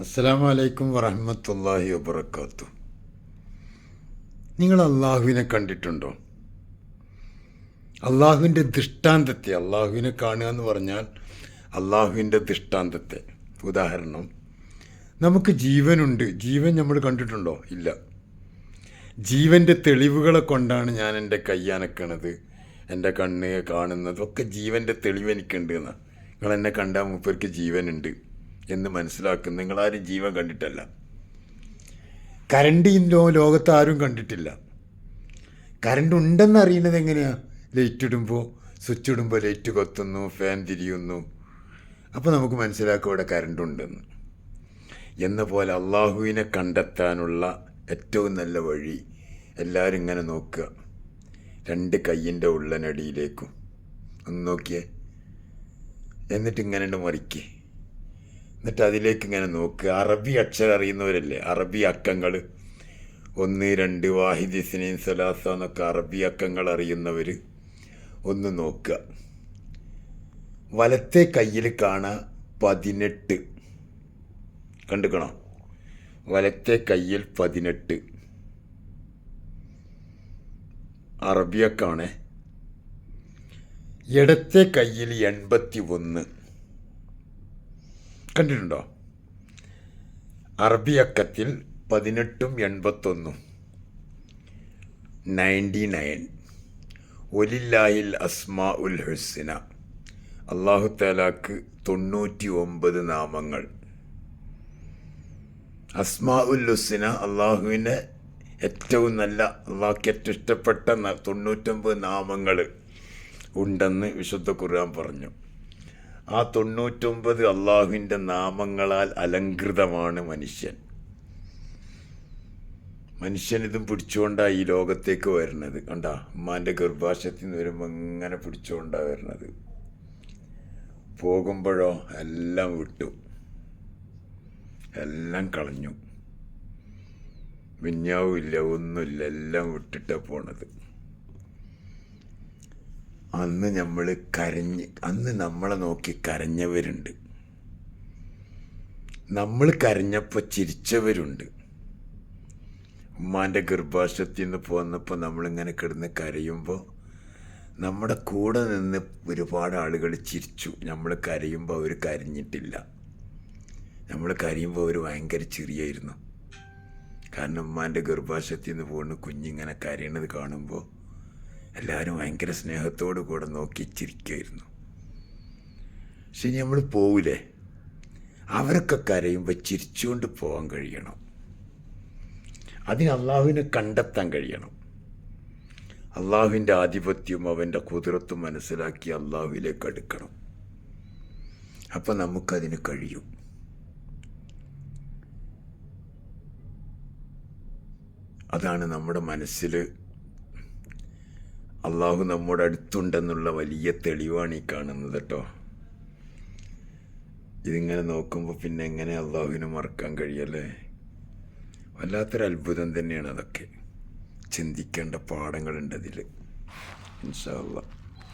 അസ്സലാമു വലൈക്കും വറഹമത്തല്ലാഹി വബർക്കാത്തു നിങ്ങൾ അള്ളാഹുവിനെ കണ്ടിട്ടുണ്ടോ? അള്ളാഹുവിന്റെ ദൃഷ്ടാന്തത്തെ അള്ളാഹുവിനെ കാണുക എന്ന് പറഞ്ഞാൽ അള്ളാഹുവിന്റെ ദൃഷ്ടാന്തത്തെ. ഉദാഹരണം നമുക്ക് ജീവനുണ്ട്. ജീവൻ നമ്മൾ കണ്ടിട്ടുണ്ടോ? ഇല്ല. ജീവന്റെ തെളിവുകളെ കൊണ്ടാണ് ഞാൻ എന്റെ കയ്യാനക്കണത് എന്റെ കണ്ണ് കാണുന്നത്. ഒക്കെ ജീവന്റെ തെളിവ് എനിക്കുണ്ട് എന്നാണ് നിങ്ങൾ എന്നെ കണ്ടാൽ മൂപ്പർക്ക് ജീവനുണ്ട്. എന്ന് മനസ്സിലാക്കും നിങ്ങളാരും ജീവൻ കണ്ടിട്ടല്ല. കരണ്ട് ഇന്നോ ലോകത്ത് ആരും കണ്ടിട്ടില്ല. കരണ്ട് ഉണ്ടെന്ന് അറിയുന്നത് എങ്ങനെയാ? ലൈറ്റ് ഇടുമ്പോൾ സ്വിച്ച് ഇടുമ്പോൾ ലൈറ്റ് കൊത്തുന്നു ഫാൻ തിരിയുന്നു. അപ്പോൾ നമുക്ക് മനസ്സിലാക്കും ഇവിടെ കരണ്ട് ഉണ്ടെന്ന് എന്ന പോലെ അള്ളാഹുവിനെ കണ്ടെത്താനുള്ള ഏറ്റവും നല്ല വഴി എല്ലാവരും ഇങ്ങനെ നോക്കുക. രണ്ട് കയ്യിന്റെ ഉള്ളനടിയിലേക്കും. ഒന്ന് നോക്കിയേ. എന്നിട്ട് ഇങ്ങനെ മറിക്കേ. എന്നിട്ട് അതിലേക്ക് ഇങ്ങനെ നോക്കുക അറബി അക്ഷരം അറിയുന്നവരല്ലേ അറബി അക്കങ്ങൾ ഒന്ന് രണ്ട് വാഹിദ് സിനീൻ സലാസ എന്നൊക്കെ അറബി അക്കങ്ങൾ അറിയുന്നവർ ഒന്ന് നോക്കുക. വലത്തെ കയ്യിൽ കാണാൻ പതിനെട്ട്. കണ്ടുക്കണോ? വലത്തെ കയ്യിൽ പതിനെട്ട്. അറബിയക്കാണ്. ഇടത്തെ കയ്യിൽ എൺപത്തി ഒന്ന് കണ്ടിട്ടുണ്ടോ? അറബിയക്കത്തിൽ പതിനെട്ടും എൺപത്തൊന്നും. Ninety nine. ഒലില്ലായിൽ അസ്മാ ഉൽ ഹുസിന. അള്ളാഹു താലാക്ക് തൊണ്ണൂറ്റി ഒമ്പത് നാമങ്ങൾ. അസ്മാ ഉൽ ഹുസിന അള്ളാഹുവിന്റെ ഏറ്റവും നല്ല അള്ളാഹ്ക്ക് ഏറ്റവും ഇഷ്ടപ്പെട്ട തൊണ്ണൂറ്റൊമ്പത് നാമങ്ങൾ ഉണ്ടെന്ന് വിശുദ്ധ ഖുർആൻ പറഞ്ഞു. ആ തൊണ്ണൂറ്റൊമ്പത് അള്ളാഹുവിന്റെ നാമങ്ങളാൽ അലങ്കൃതമാണ് മനുഷ്യൻ. മനുഷ്യൻ ഇതും പിടിച്ചുകൊണ്ടാണ് ഈ ലോകത്തേക്ക് വരുന്നത്. കണ്ടാ അമ്മാന്റെ ഗർഭാശയത്തിൽ നിന്ന് വരുമ്പോൾ ഇങ്ങനെ പിടിച്ചുകൊണ്ടാണ് വരുന്നത്. പോകുമ്പോഴോ എല്ലാം വിട്ടു. എല്ലാം കളഞ്ഞു. വിഞ്ഞാവുമില്ല ഒന്നുമില്ല എല്ലാം വിട്ടിട്ടാണ് പോണത്. അന്ന് നമ്മൾ കരഞ്ഞ് അന്ന് നമ്മളെ നോക്കി കരഞ്ഞവരുണ്ട്. നമ്മൾ കരഞ്ഞപ്പോൾ ചിരിച്ചവരുണ്ട്. ഉമ്മാന്റെ ഗർഭാശത്തിൽ നിന്ന് പോന്നപ്പോൾ നമ്മളിങ്ങനെ കിടന്ന് കരയുമ്പോൾ നമ്മുടെ കൂടെ നിന്ന് ഒരുപാട് ആളുകൾ ചിരിച്ചു. നമ്മൾ കരയുമ്പോൾ അവർ കരഞ്ഞിട്ടില്ല. നമ്മൾ കരയുമ്പോൾ അവർ ഭയങ്കര ചിരിയായിരുന്നു. കാരണം ഉമ്മാന്റെ ഗർഭാശത്തിൽ നിന്ന് പോകുന്ന കുഞ്ഞിങ്ങനെ കരയണത് കാണുമ്പോൾ എല്ലാവരും ഭയങ്കര സ്നേഹത്തോടു കൂടെ നോക്കി ചിരിക്കുമായിരുന്നു പക്ഷെ നമ്മൾ പോവില്ലേ അവരൊക്കെ കരയുമ്പോൾ ചിരിച്ചുകൊണ്ട് പോകാൻ കഴിയണം. അതിന് അള്ളാഹുവിനെ കണ്ടെത്താൻ കഴിയണം. അള്ളാഹുവിന്റെ ആധിപത്യവും അവന്റെ കുതിരത്തും മനസ്സിലാക്കി അള്ളാഹുവിലേക്ക് അടുക്കണം. അപ്പം നമുക്കതിന് കഴിയും. അതാണ് നമ്മുടെ മനസ്സിൽ അള്ളാഹു നമ്മുടെ അടുത്തുണ്ടെന്നുള്ള വലിയ തെളിവാണ് ഈ കാണുന്നത് കേട്ടോ. ഇതിങ്ങനെ നോക്കുമ്പോൾ പിന്നെ എങ്ങനെ അള്ളാഹുവിനെ മറക്കാൻ കഴിയല്ലേ? വല്ലാത്തൊരു അത്ഭുതം തന്നെയാണ് അതൊക്കെ. ചിന്തിക്കേണ്ട പാഠങ്ങളുണ്ട് അതിൽ ഇൻഷാ അള്ളാഹ്